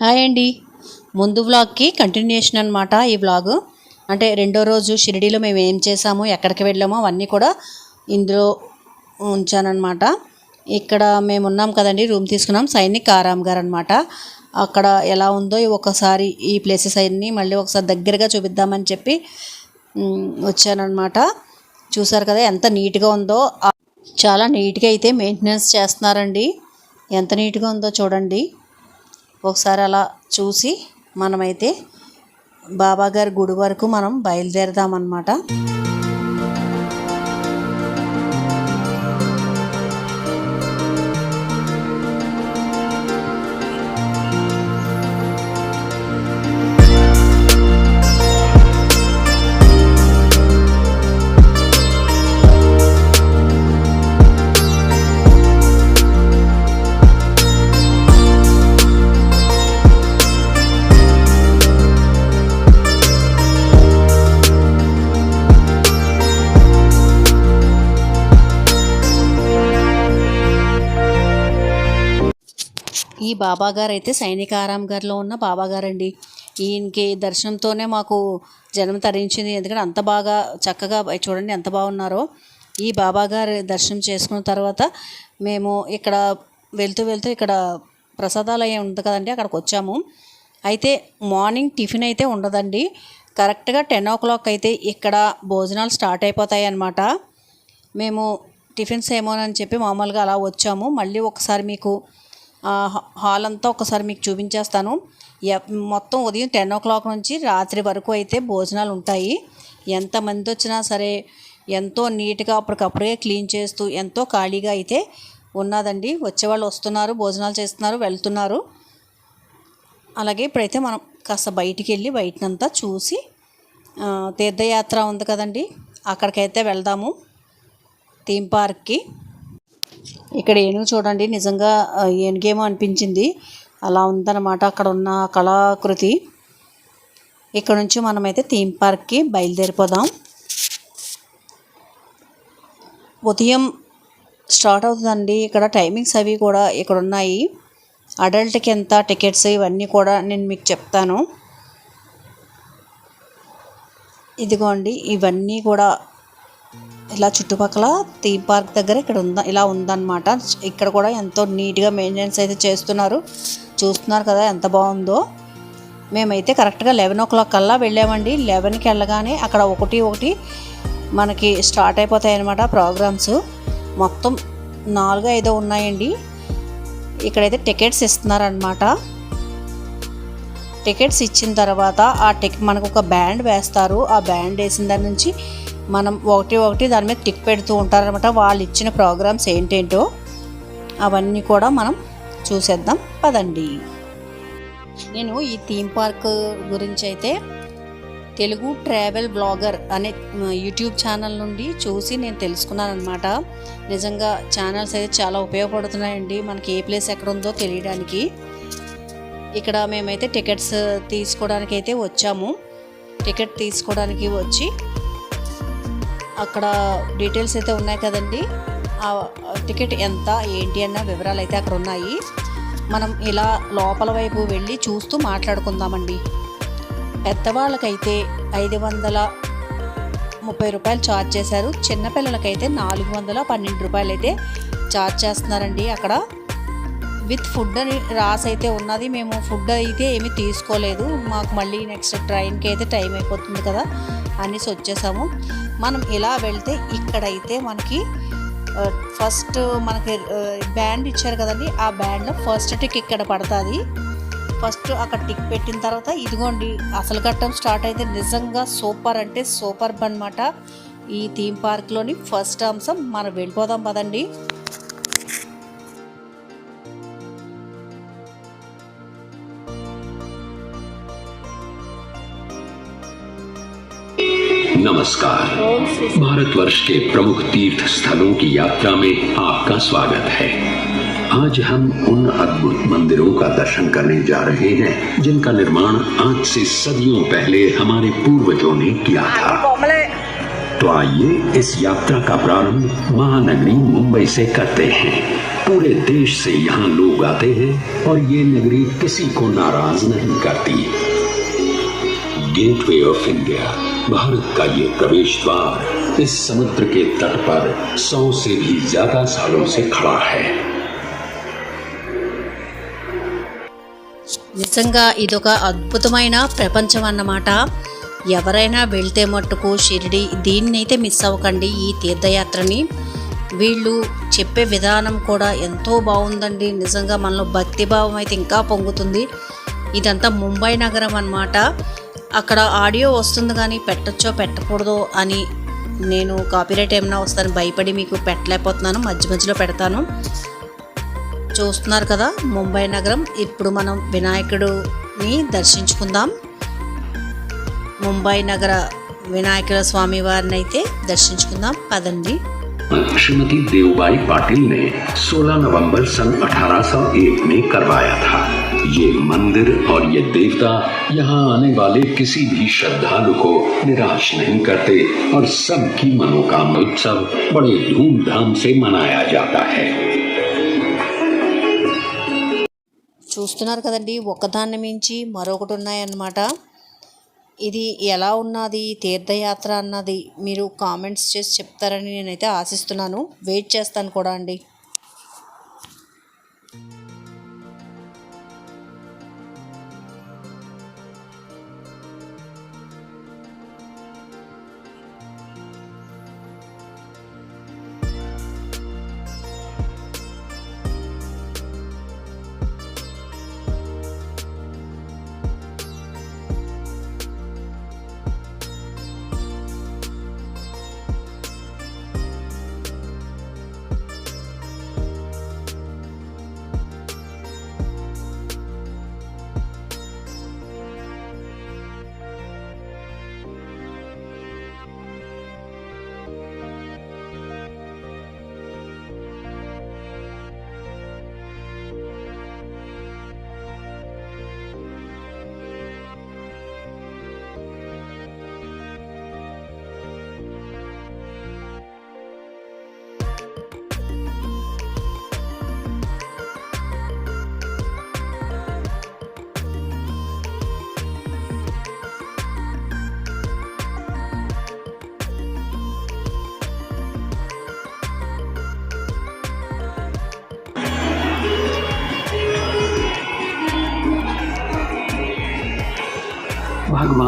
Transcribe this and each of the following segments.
Hi అండి. ముందు వ్లాగ్కి continuation అనమాట ఈ వ్లాగ్ అంటే రెండో రోజు షిరిడీలో మేము ఏం చేసాము ఎక్కడికి వెళ్ళామో అవన్నీ కూడా ఇందులో ఉంచానమాట ఇక్కడ మేము ఉన్నాం కదండి రూమ్ తీసుకున్నాం. సైనిక్ ఆరామ్ గారు అనమాట అక్కడ ఎలా ఉందో ఒకసారి ఈ ప్లేసెస్ అన్నీ మళ్ళీ ఒకసారి దగ్గరగా చూపిద్దామని చెప్పి వచ్చానమాట చూసారు కదా ఎంత నీట్గా ఉందో. చాలా నీట్గా అయితే మెయింటెనెన్స్ చేస్తున్నారండి. ఎంత నీట్గా ఉందో చూడండి. ఒకసారి అలా చూసి మనమైతే బాబా గారి గుడి వరకు మనం బయలుదేరదామన్నమాట. బాబాగారు బాబా గారు అయితే సైనికారాం గారిలో ఉన్న బాబా గారండి ఈయనకి దర్శనంతోనే మాకు జన్మ తరించింది. ఎందుకంటే అంత బాగా చక్కగా చూడండి ఎంత బాగున్నారో. ఈ బాబాగారి దర్శనం చేసుకున్న తర్వాత మేము ఇక్కడ వెళ్తూ వెళ్తూ ఇక్కడ ప్రసాదాలయం ఉంది కదండి అక్కడికి వచ్చాము. అయితే మార్నింగ్ టిఫిన్ అయితే ఉండదండి. కరెక్ట్గా టెన్ ఓ క్లాక్ అయితే ఇక్కడ భోజనాలు స్టార్ట్ అయిపోతాయి అన్నమాట. మేము టిఫిన్స్ ఏమోనని చెప్పి మామూలుగా అలా వచ్చాము. మళ్ళీ ఒకసారి మీకు హాల్ అంతా ఒకసారి మీకు చూపించేస్తాను. ఎ- మొత్తం ఉదయం టెన్ ఓ క్లాక్ నుంచి రాత్రి వరకు అయితే భోజనాలు ఉంటాయి. ఎంతమంది వచ్చినా సరే ఎంతో నీట్గా అప్పటికప్పుడే క్లీన్ చేస్తూ ఎంతో ఖాళీగా అయితే ఉన్నదండి. వచ్చేవాళ్ళు వస్తున్నారు భోజనాలు చేస్తున్నారు వెళ్తున్నారు. అలాగే ఇప్పుడైతే మనం కాస్త బయటికి వెళ్ళి బయటనంతా చూసి తీర్థయాత్ర ఉంది కదండి. అక్కడికైతే వెళ్దాము. థీమ్ పార్క్కి. ఇక్కడ ఏనుగు చూడండి నిజంగా ఏనుగేమో అనిపించింది. అలా ఉందన్నమాట అక్కడ ఉన్న కళాకృతి. ఇక్కడ నుంచి మనమైతే థీమ్ పార్క్కి బయలుదేరిపోదాం. ఉదయం స్టార్ట్ అవుతుందండి. ఇక్కడ టైమింగ్స్ అవి కూడా ఇక్కడ ఉన్నాయి అడల్ట్కి ఎంత టికెట్స్ ఇవన్నీ కూడా నేను మీకు చెప్తాను. ఇదిగోండి ఇవన్నీ కూడా ఇలా చుట్టుపక్కల థీమ్ పార్క్ దగ్గర ఇక్కడ ఉందా ఇలా ఉందన్నమాట. ఇక్కడ కూడా ఎంతో నీట్గా మెయింటెనెన్స్ అయితే చేస్తున్నారు. చూస్తున్నారు కదా ఎంత బాగుందో. మేమైతే కరెక్ట్గా లెవెన్ ఓ క్లాక్ కల్లా వెళ్ళామండి. లెవెన్కి వెళ్ళగానే అక్కడ ఒకటి ఒకటి మనకి స్టార్ట్ అయిపోతాయి అన్నమాట ప్రోగ్రామ్స్. మొత్తం నాలుగు ఐదో ఉన్నాయండి. ఇక్కడైతే టికెట్స్ ఇస్తున్నారనమాట టికెట్స్ ఇచ్చిన తర్వాత ఆ టిక్ మనకు ఒక బ్యాండ్ వేస్తారు. ఆ బ్యాండ్ వేసిన దాని నుంచి మనం ఒకటి ఒకటి దాని మీద టిక్ పెడుతూ ఉంటారనమాట వాళ్ళు ఇచ్చిన ప్రోగ్రామ్స్ ఏంటేంటో అవన్నీ కూడా మనం చూసేద్దాం. పదండి. నేను ఈ థీమ్ పార్క్ గురించి అయితే తెలుగు ట్రావెల్ బ్లాగర్ అనే యూట్యూబ్ ఛానల్ నుండి చూసి నేను తెలుసుకున్నాను అనమాట నిజంగా ఛానల్స్ అయితే చాలా ఉపయోగపడుతున్నాయండి. మనకి ఏ ప్లేస్ ఎక్కడ ఉందో తెలియడానికి. ఇక్కడ మేమైతే టికెట్స్ తీసుకోవడానికి అయితే వచ్చాము. టికెట్ తీసుకోవడానికి వచ్చి అక్కడ డీటెయిల్స్ అయితే ఉన్నాయి కదండి. ఆ టికెట్ ఎంత ఏంటి అన్న వివరాలు అయితే అక్కడ ఉన్నాయి. మనం ఇలా లోపల వైపు వెళ్ళి చూస్తూ మాట్లాడుకుందామండి. పెద్దవాళ్ళకైతే ఐదు వందల ముప్పై రూపాయలు ఛార్జ్ చేశారు. చిన్నపిల్లలకైతే నాలుగు వందల పన్నెండు రూపాయలు అయితే ఛార్జ్ చేస్తున్నారండి అక్కడ. విత్ ఫుడ్ అని రాసి అయితే ఉన్నది. మేము ఫుడ్ అయితే ఏమీ తీసుకోలేదు. మాకు మళ్ళీ నెక్స్ట్ ట్రైన్కి అయితే టైం అయిపోతుంది కదా. అనేసి వచ్చేసాము. మనం ఇలా వెళ్తే ఇక్కడైతే మనకి ఫస్ట్ మనకి బ్యాండ్ ఇచ్చారు కదండి ఆ బ్యాండ్లో ఫస్ట్ టిక్ ఇక్కడ పడుతుంది. ఫస్ట్ అక్కడ టిక్ పెట్టిన తర్వాత ఇదిగోండి అసలు ఘట్టం స్టార్ట్ అయితే నిజంగా సూపర్ అంటే సూపర్ అనమాట ఈ థీమ్ పార్క్లోని ఫస్ట్ అంశం మనం వెళ్ళిపోదాం పదండి. नमस्कार। भारतवर्ष के प्रमुख तीर्थ स्थलों की यात्रा में आपका स्वागत है। आज हम उन अद्भुत मंदिरों का दर्शन करने जा रहे हैं, जिनका निर्माण आज से सदियों पहले हमारे पूर्वजों ने किया था। तो आइए इस यात्रा का प्रारंभ महानगरी मुंबई से करते हैं। पूरे देश से यहाँ लोग आते हैं और ये नगरी किसी को नाराज़ नहीं करती। गेटवे ऑफ इंडिया भारत का ये प्रवेश द्वार इस समुद्र के तट पर सौ से भी ज्यादा सालों से खड़ा है నిజంగా ఇదొక అద్భుతమైన ప్రపంచం అన్నమాట ఎవరైనా వెళ్తే మట్టుకు షిరిడి దీన్నైతే మిస్ అవ్వకండి ఈ తీర్థయాత్రని వీళ్ళు చెప్పే విధానం కూడా ఎంతో బాగుందండి నిజంగా మనలో భక్తిభావం అయితే ఇంకా పొంగుతుంది ఇదంతా ముంబై నగరం అన్నమాట అక్కడ ఆడియో వస్తుంది కానీ పెట్టచ్చో పెట్టకూడదో అని నేను కాపీరైట్ ఏమైనా వస్తాను భయపడి మీకు పెట్టలేకపోతున్నాను మధ్య మధ్యలో పెడతాను చూస్తున్నారు కదా ముంబై నగరం ఇప్పుడు మనం వినాయకుడిని దర్శించుకుందాం ముంబై నగర వినాయకుల స్వామి వారిని అయితే దర్శించుకుందాం పదండి श्रीमती देवबाई पाटिल ने 16 नवंबर सन 1801 में करवाया था ये मंदिर और ये देवता यहाँ आने वाले किसी भी श्रद्धालु को निराश नहीं करते और सबकी मनोकामना उत्सव बड़े धूमधाम से मनाया जाता है చూస్తున్నారు కదండి ఒకదాన్ని మించి మరొకటి ఉన్నాయన్నమాట ఇది ఎలా ఉన్నది తీర్థయాత్ర అన్నది మీరు కామెంట్స్ చేసి చెప్తారని నేనైతే ఆశిస్తున్నాను వెయిట్ చేస్తాను కూడా అండి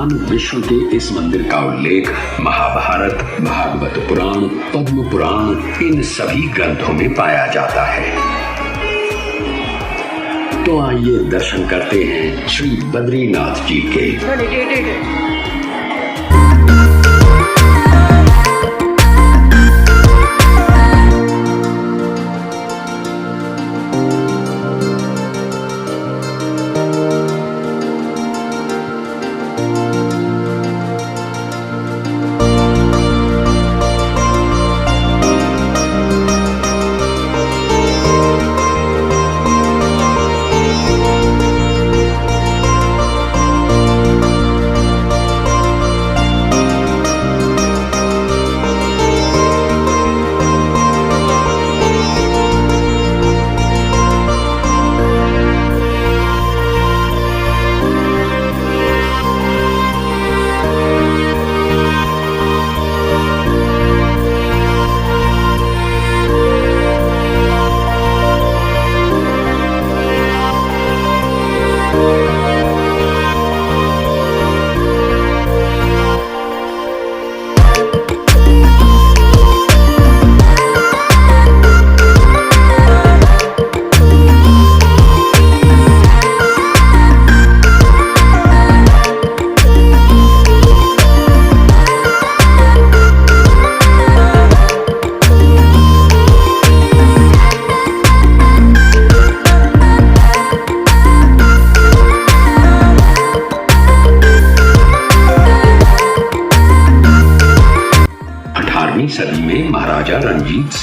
भगवान विष्णु के इस मंदिर का उल्लेख, महाभारत, भागवत पुराण, पद्म पुराण, इन सभी ग्रंथों में पाया जाता है। तो आइए दर्शन करते हैं श्री बद्रीनाथ जी के।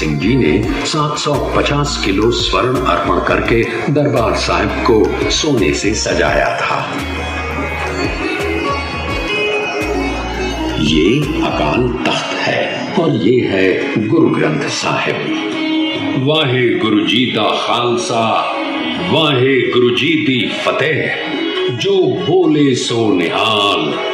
सिंह जी ने 750 किलो स्वर्ण अर्पण करके दरबार साहिब को सोने से सजाया था। ये अकाल तख्त है और ये है गुरु ग्रंथ साहिब। वाहे गुरु जी का खालसा, वाहे गुरु जी दी फतेह, जो बोले सो निहाल।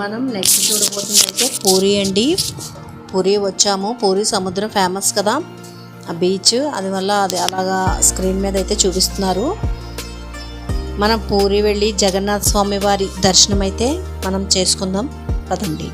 మనం నెక్స్ట్ చూడబోతుంది అయితే పూరి అండి. పూరి వచ్చాము. పూరి సముద్రం ఫేమస్ కదా. ఆ బీచ్ అది వల్ల అది అలాగా స్క్రీన్ మీద అయితే చూపిస్తున్నారు. మనం పూరి వెళ్ళి జగన్నాథ స్వామి వారి దర్శనం అయితే మనం చేసుకుందాం. పదండి.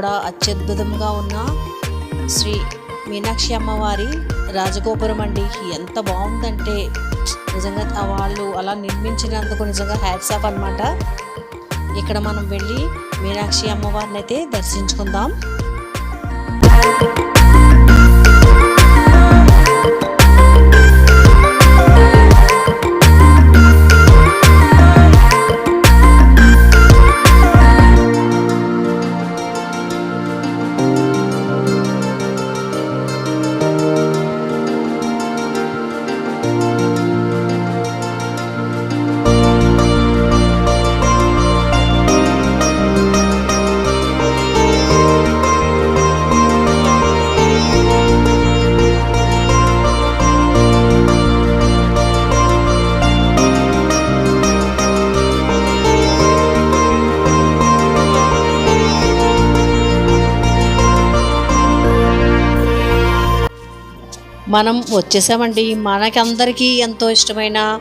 కూడా అత్యద్భుతంగా ఉన్న శ్రీ మీనాక్షి అమ్మవారి రాజగోపురం అండి. ఎంత బాగుందంటే నిజంగా వాళ్ళు అలా నిర్మించినందుకు నిజంగా హ్యాట్స్ ఆఫ్ అనమాట ఇక్కడ మనం వెళ్ళి మీనాక్షి అమ్మవారిని అయితే దర్శించుకుందాం. మనం వచ్చేసామండి. మనకందరికీ ఎంతో ఇష్టమైన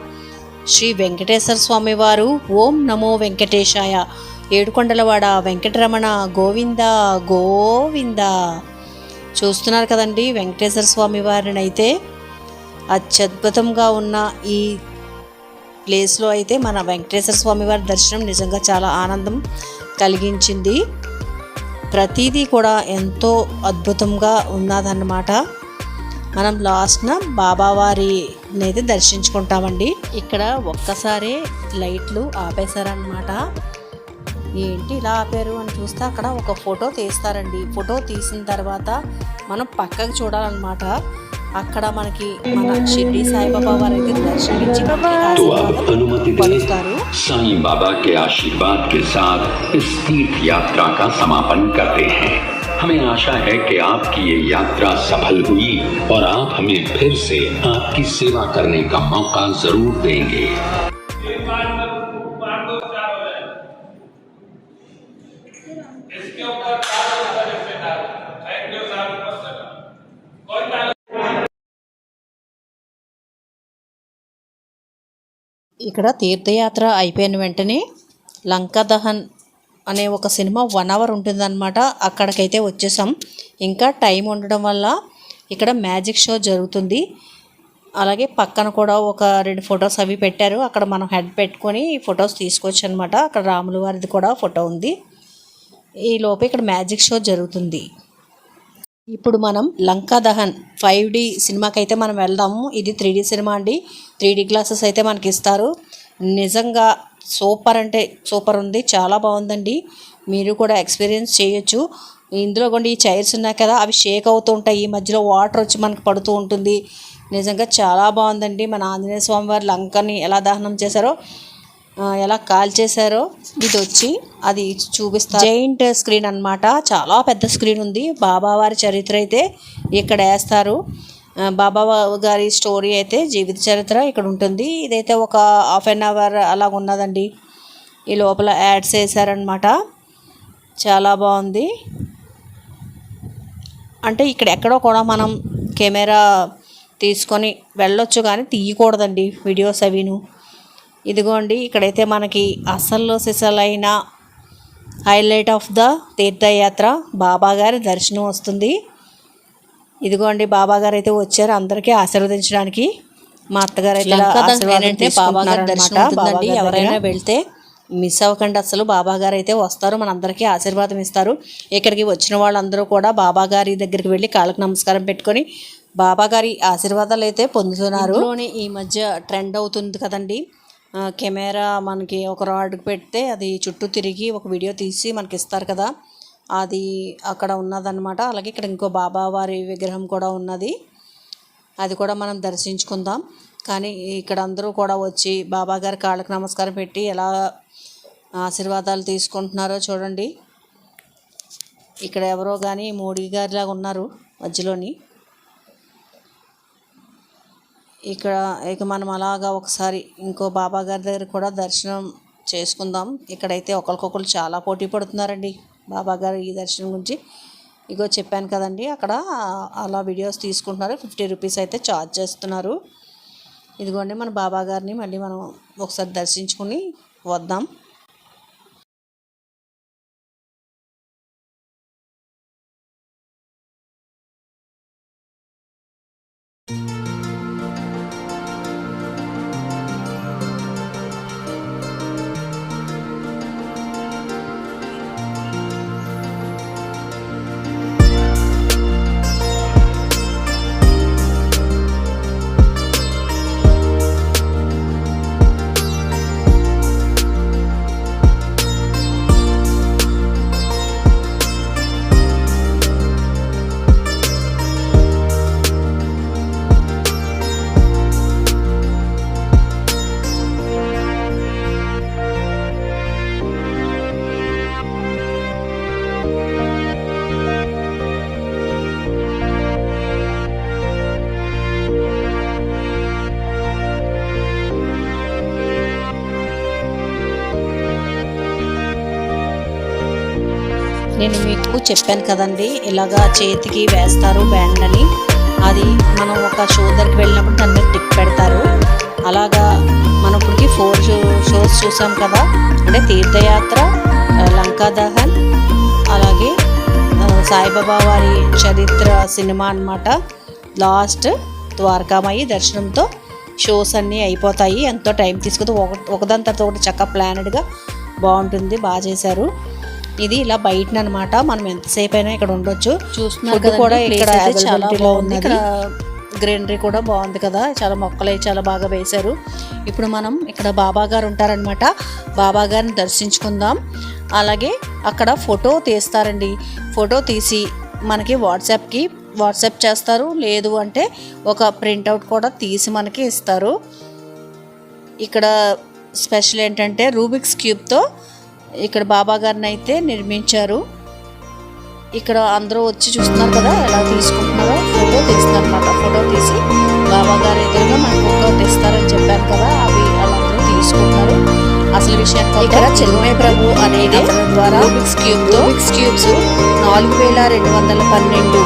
శ్రీ వెంకటేశ్వర స్వామి వారు ఓం నమో వెంకటేశాయ. ఏడుకొండలవాడ వెంకటరమణ గోవింద గోవింద. చూస్తున్నారు కదండి వెంకటేశ్వర స్వామి వారిని అయితే అత్యద్భుతంగా ఉన్న ఈ ప్లేస్లో అయితే మన వెంకటేశ్వర స్వామి వారి దర్శనం నిజంగా చాలా ఆనందం కలిగించింది. ప్రతిదీ కూడా ఎంతో అద్భుతంగా ఉన్నదన్నమాట. మనం లాస్ట్న బాబావారిని అయితే దర్శించుకుంటామండి ఇక్కడ ఒక్కసారే లైట్లు ఆపేశారనమాట ఏంటి ఇలా ఆపారు అని చూస్తే అక్కడ ఒక ఫోటో తీస్తారండి ఫోటో తీసిన తర్వాత మనం పక్కకు చూడాలన్నమాట అక్కడ మనకి మన షిర్డి సాయిబాబా వారు అయితే దర్శనమిచ్చి మనకి तो अब ఆశీర్వాదం अनुमति दें పలుకుతారు साईं बाबा के आशीर्वाद के साथ इस तीर्थ यात्रा का समापन करते हैं हमें आशा है कि आपकी ये यात्रा सफल हुई और आप हमें फिर से आपकी सेवा करने का मौका जरूर देंगे इसके ऊपर चार होता है रिश्तेदार थैंक यू सर कोई ताल्लुक ఇక్కడ తీర్థయాత్ర అయిపోయిన వెంటనే లంకా దహన్ అనే ఒక సినిమా వన్ అవర్ ఉంటుందన్నమాట. అక్కడికైతే వచ్చేసాం. ఇంకా టైం ఉండడం వల్ల ఇక్కడ మ్యాజిక్ షో జరుగుతుంది. అలాగే పక్కన కూడా ఒక రెండు ఫొటోస్ అవి పెట్టారు. అక్కడ మనం హెడ్ పెట్టుకొని ఫొటోస్ తీసుకోవచ్చు అనమాట అక్కడ రాములు వారిది కూడా ఫోటో ఉంది. ఈ లోపు ఇక్కడ మ్యాజిక్ షో జరుగుతుంది. ఇప్పుడు మనం లంకా దహన్ ఫైవ్ డి సినిమాకి అయితే మనం వెళ్దాము. ఇది త్రీ డి సినిమా అండి. త్రీ డి గ్లాసెస్ అయితే మనకి ఇస్తారు నిజంగా సూపర్ అంటే సూపర్ ఉంది చాలా బాగుందండి. మీరు కూడా ఎక్స్పీరియన్స్ చేయొచ్చు. ఇందులో కూడా ఈ చైర్స్ ఉన్నాయి కదా అవి షేక్ అవుతూ ఉంటాయి. ఈ మధ్యలో వాటర్ వచ్చి మనకు పడుతూ ఉంటుంది. నిజంగా చాలా బాగుందండి. మన ఆంజనేయ స్వామి వారి లంకని ఎలా దహనం చేశారో ఎలా కాల్ చేశారో ఇది వచ్చి అది చూపిస్తారు జైంట్ స్క్రీన్ అన్నమాట. చాలా పెద్ద స్క్రీన్ ఉంది. బాబా వారి చరిత్ర అయితే ఇక్కడ వేస్తారు. బాబా గారి స్టోరీ అయితే జీవిత చరిత్ర ఇక్కడ ఉంటుంది. ఇదైతే ఒక హాఫ్ అన్ అవర్ అలాగ ఉన్నదండి. ఈ లోపల యాడ్స్ వేసారనమాట చాలా బాగుంది. అంటే ఇక్కడ ఎక్కడో కూడా మనం కెమెరా తీసుకొని వెళ్ళొచ్చు కానీ తీయకూడదండి వీడియోస్ అవిను. ఇదిగోండి ఇక్కడైతే మనకి అసలు సిసలైన హైలైట్ ఆఫ్ ద తీర్థయాత్ర. బాబా గారి దర్శనం వస్తుంది. ఇదిగోండి బాబా గారు అయితే వచ్చారు. అందరికీ ఆశీర్వదించడానికి మా అత్తగారు అయితే ఇలా లంకా దహనం ఆశీర్వాదం ఏంటంటే బాబా గారి తీసుకుంటున్నారన్నమాట. దర్శనం అవుతుందండి. ఎవరైనా వెళ్తే మిస్ అవ్వకండి అసలు. బాబా గారు అయితే వస్తారు. మనందరికీ ఆశీర్వాదం ఇస్తారు. ఇక్కడికి వచ్చిన వాళ్ళందరూ కూడా బాబా గారి దగ్గరికి వెళ్ళి కాళ్ళకు నమస్కారం పెట్టుకొని బాబా గారి ఆశీర్వాదాలు అయితే పొందుతున్నారు. ఈ మధ్య ట్రెండ్ అవుతుంది కదండి. కెమెరా మనకి ఒక రాడ్కి పెడితే అది చుట్టూ తిరిగి ఒక వీడియో తీసి మనకి ఇస్తారు కదా. అది అక్కడ ఉన్నదన్నమాట. అలాగే ఇక్కడ ఇంకో బాబావారి విగ్రహం కూడా ఉన్నది. అది కూడా మనం దర్శించుకుందాం. కానీ ఇక్కడ అందరూ కూడా వచ్చి బాబా గారి నమస్కారం పెట్టి ఎలా ఆశీర్వాదాలు తీసుకుంటున్నారో చూడండి. ఇక్కడ ఎవరో కానీ మోడీ గారిలాగా ఉన్నారు మధ్యలోని. ఇక్కడ ఇక మనం అలాగా ఒకసారి ఇంకో బాబా గారి దగ్గర కూడా దర్శనం చేసుకుందాం. ఇక్కడైతే ఒకరికొకరు చాలా పోటీ పడుతున్నారండి. బాబా గారు ఈ దర్శనం గురించి. ఇగో చెప్పాను కదండి అక్కడ అలా వీడియోస్ తీసుకుంటున్నారు. ఫిఫ్టీ రూపీస్ అయితే ఛార్జ్ చేస్తున్నారు. ఇదిగోండి మన బాబా గారిని మళ్ళీ మనం ఒకసారి దర్శించుకుని వద్దాం. చెప్పాను కదండి ఇలాగా చేతికి వేస్తారు బ్యాండ్ అని. అది మనం ఒక షో దగ్గరికి వెళ్ళినప్పుడు దాని మీద టిక్ పెడతారు. అలాగా మనం ఇప్పటికి ఫోర్ షోస్ చూసాం కదా అంటే తీర్థయాత్ర లంకా దహన్ అలాగే సాయిబాబా వారి చరిత్ర సినిమా అన్నమాట. లాస్ట్ ద్వారకామయ్యి దర్శనంతో షోస్ అన్నీ అయిపోతాయి. ఎంతో టైం తీసుకుంది. ఒక ఒకదాని తర్వాత ఒకటి చక్క ప్లానెడ్గా బాగుంటుంది బాగా చేశారు. ఇది ఇలా బయట అనమాట మనం ఎంతసేపు అయినా ఇక్కడ ఉండొచ్చు. చూస్తున్నారు కూడా ఇక్కడ చాలా అవైలబిలిటీలో ఉంది బాగుంది. ఇక్కడ గ్రీనరీ కూడా బాగుంది కదా. చాలా మొక్కలు చాలా బాగా వేశారు. ఇప్పుడు మనం ఇక్కడ బాబా గారు ఉంటారనమాట. బాబా గారిని దర్శించుకుందాం. అలాగే అక్కడ ఫోటో తీస్తారండి. ఫోటో తీసి మనకి వాట్సాప్కి వాట్సాప్ చేస్తారు. లేదు అంటే ఒక ప్రింట్అవుట్ కూడా తీసి మనకి ఇస్తారు. ఇక్కడ స్పెషల్ ఏంటంటే రూబిక్స్ క్యూబ్తో ఇక్కడ బాబా గారిని అయితే నిర్మించారు. ఇక్కడ అందరూ వచ్చి చూస్తున్నారు కదా ఎలా తీసుకుంటున్నారో ఫోటో తీస్తున్నారు అనమాట ఫోటో తీసి బాబా గారి ఎదురుగా మనకు ఫోటో తీస్తారని చెప్పాను కదా అవి వాళ్ళందరూ తీసుకుంటున్నారు. అసలు విషయానికి ఇక్కడ చిన్మయ ప్రభు అనేది ద్వారా రూబిక్స్ క్యూబ్ రూబిక్స్ క్యూబ్స్ నాలుగు వేల రెండు వందల పన్నెండు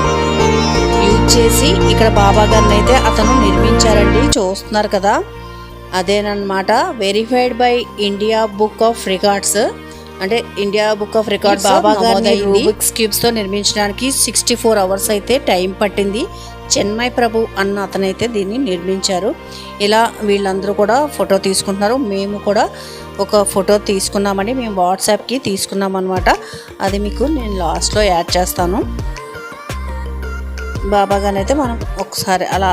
యూజ్ చేసి ఇక్కడ బాబా గారిని అయితే అతను నిర్మించారండి. చూస్తున్నారు కదా అదేనమాట verified by India book of records అంటే ఇండియా బుక్ ఆఫ్ రికార్డ్స్ బాబా గారిని రూబిక్స్ క్యూబ్స్తో నిర్మించడానికి సిక్స్టీ ఫోర్ అవర్స్ అయితే టైం పట్టింది. చెన్మయ్ ప్రభు అన్న అతనైతే దీన్ని నిర్మించారు. ఇలా వీళ్ళందరూ కూడా ఫోటో తీసుకుంటున్నారు. మేము కూడా ఒక ఫోటో తీసుకున్నామండి. మేము వాట్సాప్కి తీసుకున్నాం అనమాట అది మీకు నేను లాస్ట్లో యాడ్ చేస్తాను. బాబా గారిని అయితే మనం ఒకసారి అలా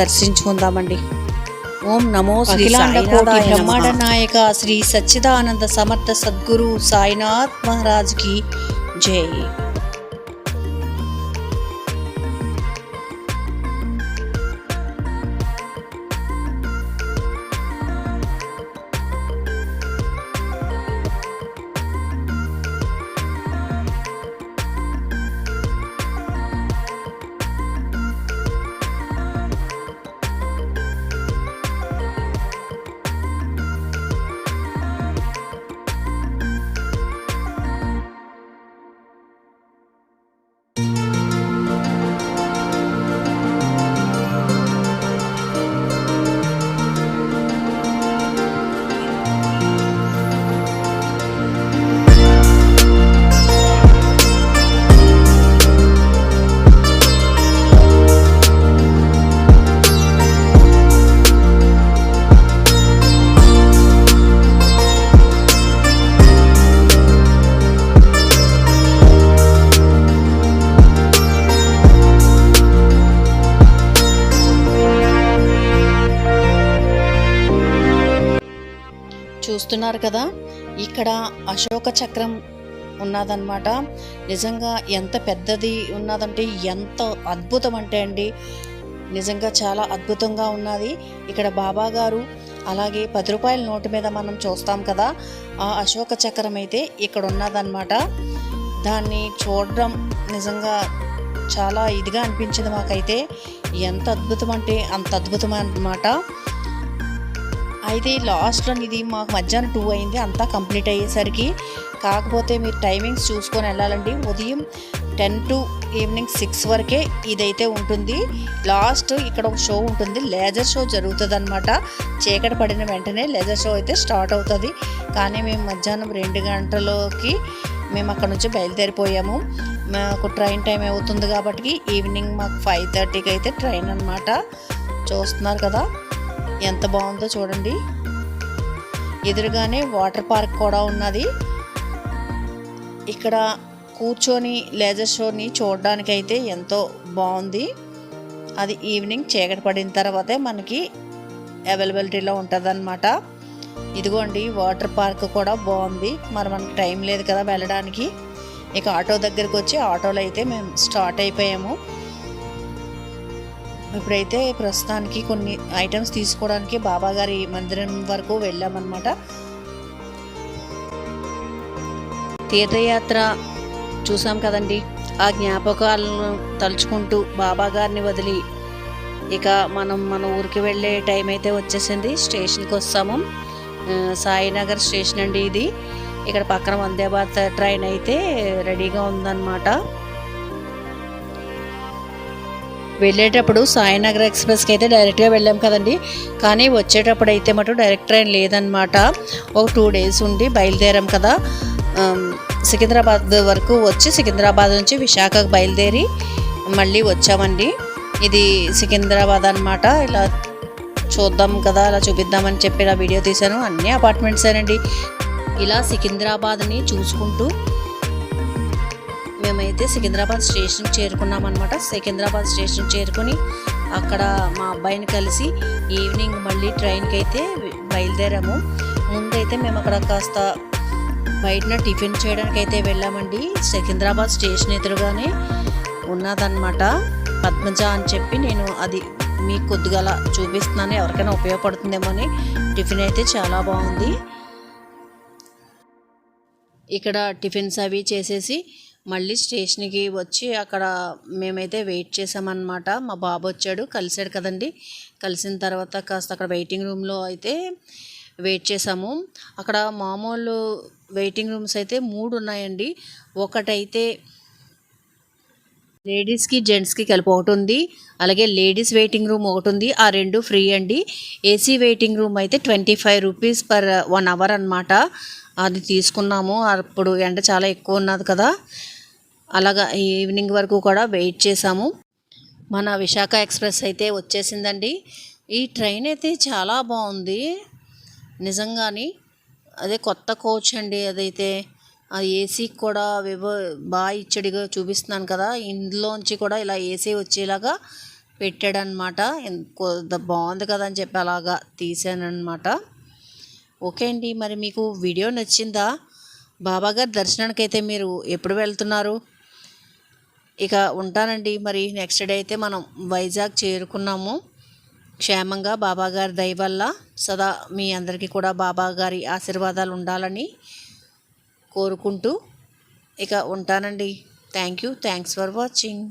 దర్శించుకుందామండి. ఓం నమో అఖిలాండ కోటి. బ్రహ్మాండ నాయక శ్రీ సచ్చిదానంద సమర్థ సద్గురు సాయినాథ్ మహారాజ్కి జై చూస్తున్నారు కదా ఇక్కడ అశోక చక్రం ఉన్నదన్నమాట. నిజంగా ఎంత పెద్దది ఉన్నదంటే ఎంత అద్భుతం అంటే అండి. నిజంగా చాలా అద్భుతంగా ఉన్నది. ఇక్కడ బాబా గారు అలాగే పది రూపాయల నోటు మీద మనం చూస్తాం కదా ఆ అశోక చక్రం అయితే ఇక్కడ ఉన్నదన్నమాట. దాన్ని చూడడం నిజంగా చాలా ఇదిగా అనిపించింది మాకైతే. ఎంత అద్భుతం అంటే అంత అద్భుతం అన్నమాట. అయితే లాస్ట్లో ఇది మాకు మధ్యాహ్నం టూ అయింది అంతా కంప్లీట్ అయ్యేసరికి. కాకపోతే మీరు టైమింగ్స్ చూసుకొని వెళ్ళాలండి. ఉదయం టెన్ టు ఈవినింగ్ సిక్స్ వరకే ఇదైతే ఉంటుంది. లాస్ట్ ఇక్కడ ఒక షో ఉంటుంది. లేజర్ షో జరుగుతుంది అనమాట చీకటి పడిన వెంటనే లేజర్ షో అయితే స్టార్ట్ అవుతుంది. కానీ మేము మధ్యాహ్నం రెండు గంటలకి మేము అక్కడ నుంచి బయలుదేరిపోయాము. మాకు ట్రైన్ టైం అవుతుంది కాబట్టి ఈవినింగ్ మాకు ఫైవ్ థర్టీకి అయితే ట్రైన్ అనమాట చూస్తున్నారు కదా. ఎంత బాగుందో చూడండి. ఎదురుగానే వాటర్ పార్క్ కూడా ఉన్నది. ఇక్కడ కూర్చొని లేజర్ షోని చూడడానికి అయితే ఎంతో బాగుంది. అది ఈవినింగ్ చీకటి పడిన తర్వాతే మనకి అవైలబిలిటీలో ఉంటుంది ఇదిగోండి వాటర్ పార్క్ కూడా బాగుంది. మరి మనకి టైం లేదు కదా వెళ్ళడానికి. ఇక ఆటో దగ్గరికి వచ్చి ఆటోలో అయితే మేము స్టార్ట్ అయిపోయాము. ఇప్పుడైతే ప్రస్తుతానికి కొన్ని ఐటమ్స్ తీసుకోవడానికి బాబాగారి మందిరం వరకు వెళ్ళామన్నమాట. తీర్థయాత్ర చూసాం కదండి. ఆ జ్ఞాపకాలను తలుచుకుంటూ బాబాగారిని వదిలి ఇక మనం మన ఊరికి వెళ్ళే టైం అయితే వచ్చేసింది. స్టేషన్కి వస్తాము. సాయినగర్ స్టేషన్ అండి ఇది. ఇక్కడ పక్కన వందే భారత్ ట్రైన్ అయితే రెడీగా ఉందన్నమాట. వెళ్ళేటప్పుడు సాయినగర్ ఎక్స్ప్రెస్కి అయితే డైరెక్ట్గా వెళ్ళాం కదండి. కానీ వచ్చేటప్పుడు అయితే మటు డైరెక్ట్ ట్రైన్ లేదనమాట ఒక టూ డేస్ ఉండి బయలుదేరాం కదా. సికింద్రాబాద్ వరకు వచ్చి సికింద్రాబాద్ నుంచి విశాఖకు బయలుదేరి మళ్ళీ వచ్చామండి. ఇది సికింద్రాబాద్ అన్నమాట. ఇలా చూద్దాం కదా అలా చూపిద్దామని చెప్పి ఇలా వీడియో తీశాను. అన్ని అపార్ట్మెంట్సేనండి. ఇలా సికింద్రాబాద్ని చూసుకుంటూ మేమైతే సికింద్రాబాద్ స్టేషన్ చేరుకున్నాం అనమాట సికింద్రాబాద్ స్టేషన్ చేరుకొని అక్కడ మా అబ్బాయిని కలిసి ఈవినింగ్ మళ్ళీ ట్రైన్కి అయితే బయలుదేరాము. ముందైతే మేము అక్కడ కాస్త బయటన టిఫిన్ చేయడానికి అయితే వెళ్ళామండి. సికింద్రాబాద్ స్టేషన్ ఎదురుగానే ఉన్నదన్నమాట. పద్మజ అని చెప్పి నేను అది మీకు కొద్దిగా అలా చూపిస్తున్నాను. ఎవరికైనా ఉపయోగపడుతుందేమో అని. టిఫిన్ అయితే చాలా బాగుంది. ఇక్కడ టిఫిన్స్ అవి చేసేసి మళ్ళీ స్టేషన్కి వచ్చి అక్కడ మేమైతే వెయిట్ చేసామన్నమాట. మా బాబు వచ్చాడు కలిసాడు కదండి. కలిసిన తర్వాత కాస్త అక్కడ వెయిటింగ్ రూమ్లో అయితే వెయిట్ చేసాము. అక్కడ మామూలు వెయిటింగ్ రూమ్స్ అయితే మూడు ఉన్నాయండి. ఒకటైతే లేడీస్కి జెంట్స్కి కలిపి ఒకటి ఉంది. అలాగే లేడీస్ వెయిటింగ్ రూమ్ ఒకటి ఉంది. ఆ రెండు ఫ్రీ అండి. ఏసీ వెయిటింగ్ రూమ్ అయితే twenty five rupees per one hour అనమాట అది తీసుకున్నాము. అప్పుడు ఎండ చాలా ఎక్కువ ఉన్నది కదా. అలాగా ఈవినింగ్ వరకు కూడా వెయిట్ చేసాము మన విశాఖ ఎక్స్ప్రెస్ అయితే వచ్చేసిందండి. ఈ ట్రైన్ అయితే చాలా బాగుంది. నిజంగాని అదే కొత్త కోచ్ అండి అదైతే. ఆ ఏసీ కూడా వివో బాగా ఇచ్చడిగా చూపిస్తున్నాను కదా. ఇందులోంచి కూడా ఇలా ఏసీ వచ్చేలాగా పెట్టాడనమాట. బాగుంది కదా అని చెప్పి అలాగా తీసానమాట ఓకే అండి మరి మీకు వీడియో నచ్చిందా? బాబాగారి దర్శనానికి అయితే మీరు ఎప్పుడు వెళ్తున్నారు? ఇక ఉంటానండి. మరి నెక్స్ట్ డే అయితే మనం వైజాగ్ చేరుకున్నాము. క్షేమంగా బాబాగారి దయ వల్ల సదా మీ అందరికీ కూడా బాబాగారి ఆశీర్వాదాలు ఉండాలని కోరుకుంటూ ఇక ఉంటానండి. Thank you thanks for watching